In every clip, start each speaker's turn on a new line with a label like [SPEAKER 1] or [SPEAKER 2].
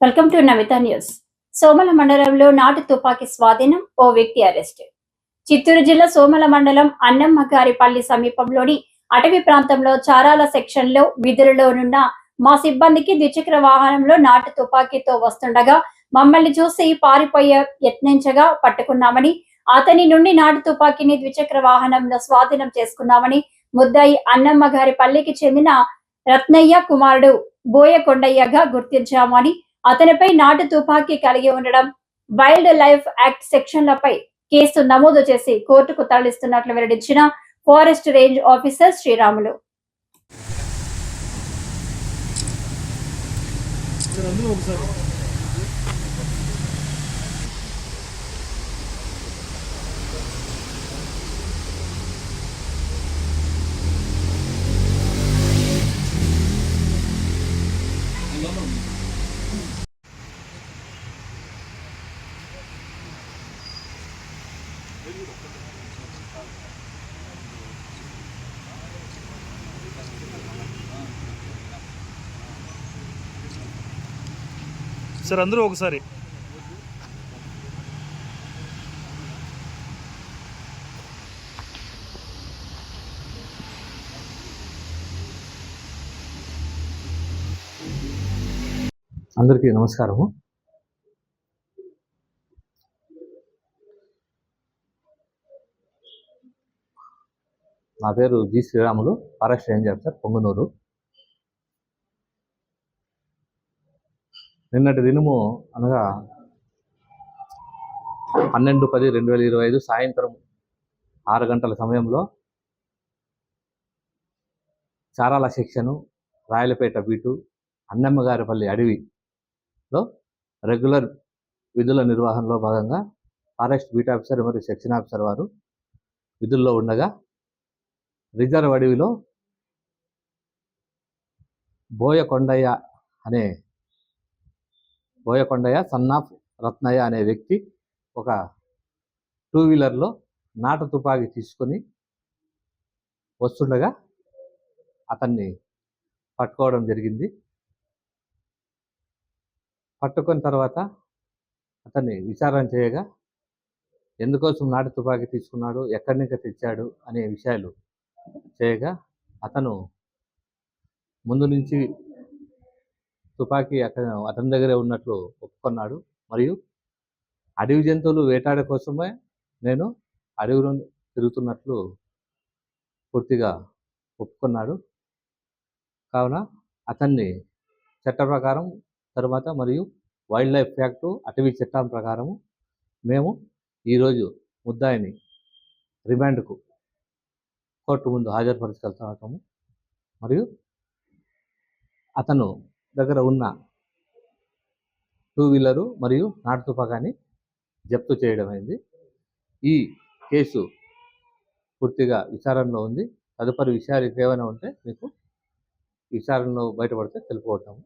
[SPEAKER 1] Welcome to Namitha news Somala మండలంలో నాటు తుపాకీ స్వాధీనం ఓ వ్యక్తి అరెస్ట్. చిత్తూరు జిల్లా సోమల మండలం అన్నమ్మ గారిపల్లి సమీపంలోని అటవీ ప్రాంతంలో చారాల సెక్షన్లో విధులలోనున్న మా సిబ్బందికి ద్విచక్ర వాహనంలో నాటు తుపాకీతో వస్తుండగా మమ్మల్ని చూసి పారిపోయే యత్నించగా పట్టుకున్నామని అతని నుండి నాటు తుపాకీని ద్విచక్ర వాహనంలో స్వాధీనం చేసుకున్నామని ముద్దాయి అన్నమ్మ గారి పల్లికి చెందిన రత్నయ్య కుమారుడు బోయకొండయ్యగా గుర్తించామని అతనిపై నాటు తుపాకీ కలిగి ఉండడం వైల్డ్ లైఫ్ యాక్ట్ సెక్షన్లపై కేసు నమోదు చేసి కోర్టుకు తరలిస్తున్నట్లు వెల్లడించిన ఫారెస్ట్ రేంజ్ ఆఫీసర్ శ్రీరాములు.
[SPEAKER 2] ఒకసారి. సార్ అందరూ ఒకసారి.
[SPEAKER 3] అందరికీ నమస్కారము. నా పేరు G Sriramulu forest ranger sir Pongunuru. నిన్నటి దినము అనగా పన్నెండు పది రెండు వేల ఇరవై ఐదు సాయంత్రం ఆరు గంటల సమయంలో చారాల సెక్షను రాయలపేట బీటు అన్నమ్మగారిపల్లి అడవిలో రెగ్యులర్ విధుల నిర్వహణలో భాగంగా ఫారెస్ట్ బీట్ ఆఫీసర్ మరియు సెక్షన్ ఆఫీసర్ వారు విధుల్లో ఉండగా రిజర్వ్ అడవిలో బోయకొండయ్య అనే బోయకొండయ్య సన్ ఆఫ్ రత్నయ్య అనే వ్యక్తి ఒక టూ వీలర్లో నాటు తుపాకీ తీసుకొని వస్తుండగా అతన్ని పట్టుకోవడం జరిగింది. పట్టుకున్న తర్వాత అతన్ని విచారణ చేయగా ఎందుకోసం నాటు తుపాకీ తీసుకున్నాడు? ఎక్కడి నుంచి తెచ్చాడు? అనే విషయాలు చేయగా అతను ముందు నుంచి తుపాకీ అక్కడ అతని దగ్గరే ఉన్నట్లు ఒప్పుకున్నాడు. మరియు అడవి జంతువులు వేటాడ కోసమే నేను అడవిలో తిరుగుతున్నట్లు పూర్తిగా ఒప్పుకున్నాడు. కావున అతన్ని చట్ట ప్రకారం తర్వాత మరియు వైల్డ్ లైఫ్ యాక్టు అటవీ చట్టం ప్రకారము మేము ఈరోజు ముద్దాయిని రిమాండ్కు కోర్టు ముందు హాజరుపరచుకెళ్తాము. మరియు అతను దగ్గర ఉన్న టూ వీలరు మరియు నాటు తుపాకాన్ని జప్తు చేయడం అయింది. ఈ కేసు పూర్తిగా విచారణలో ఉంది. తదుపరి విషయాలు ఇంకేమైనా ఉంటే మీకు విచారణలో బయటపడితే తెలుపుకుంటాము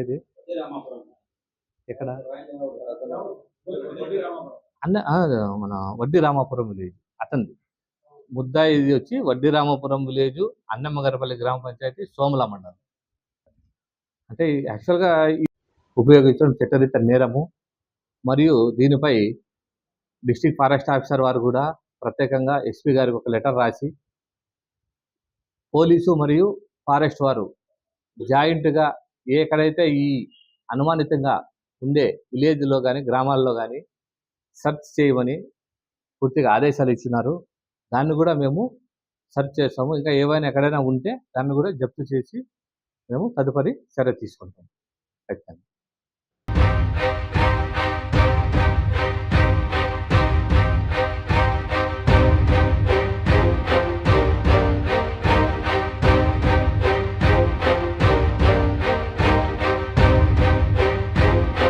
[SPEAKER 3] ఏది? ఎక్కడ? అన్న మన వడ్డీ రామాపురం విలేజ్ అతనిది. ముద్దాయి ఇది వచ్చి వడ్డీ రామాపురం విలేజ్ అన్నమ్మగారపల్లి గ్రామ పంచాయతీ సోమల మండలం. అంటే యాక్చువల్గా ఉపయోగించడం చట్టరీత నేరము మరియు దీనిపై డిస్టిక్ ఫారెస్ట్ ఆఫీసర్ వారు కూడా ప్రత్యేకంగా ఎస్పీ గారికి ఒక లెటర్ రాసి పోలీసు మరియు ఫారెస్ట్ వారు జాయింట్గా ఎక్కడైతే ఈ అనుమానితంగా ఉండే విలేజ్లో కానీ గ్రామాల్లో కానీ సెర్చ్ చేయమని పూర్తిగా ఆదేశాలు ఇచ్చినారు. దాన్ని కూడా మేము సెర్చ్ చేస్తాము. ఇంకా ఏవైనా ఎక్కడైనా ఉంటే దాన్ని కూడా జప్తు చేసి మేము తదుపరి చర్య తీసుకుంటాం. ఖచ్చితంగా